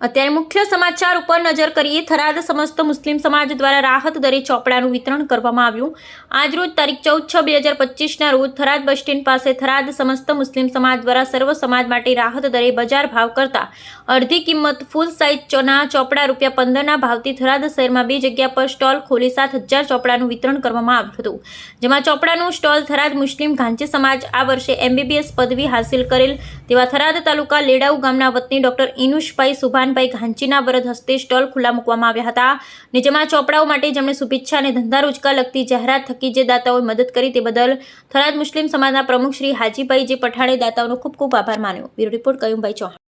અત્યારે મુખ્ય સમાચાર ઉપર નજર કરીએ, થરાદ સમસ્ત મુસ્લિમ સમાજ દ્વારા રાહત દરે ચોપડાનું વિતરણ કરવામાં આવ્યું. આજરોજ તારીખ ચૌદ છ બે હજાર પચીસના રોજ થરાદ બસ સ્ટેન્ડ પાસે થરાદ સમસ્ત મુસ્લિમ સમાજ દ્વારા સર્વ સમાજ માટે રાહત દરે બજાર ભાવ કરતા અડધી કિંમત ફૂલ સાઇઝ ચોના ચોપડા રૂપિયા પંદરના ભાવથી થરાદ શહેરમાં બે જગ્યા પર સ્ટોલ ખોલી સાત હજાર ચોપડાનું વિતરણ કરવામાં આવ્યું હતું. જેમાં ચોપડાનું સ્ટોલ થરાદ મુસ્લિમ ઘાંચી સમાજ આ વર્ષે એમબીબીએસ પદવી હાંસિલ કરેલ તેવા થરાદ તાલુકા લેડાઉ ગામના વતની ડોક્ટર ઇનુષભાઈ સુભાનભાઈ ઘાંચીના વરદ હસ્તે સ્ટોલ ખુલ્લા મૂકવામાં આવ્યા હતા. ને જેમાં ચોપડાઓ માટે જેમણે શુભેચ્છા અને ધંધા રોજગાર લગતી જાહેરાત થકી જે દાતાઓએ મદદ કરી તે બદલ થરાદ મુસ્લિમ સમાજના પ્રમુખ શ્રી હાજીભાઈ જે પઠાણે દાતાઓનો ખૂબ ખૂબ આભાર માન્યો. બ્યુરો રિપોર્ટ કયુંભાઈ ચૌહાણ.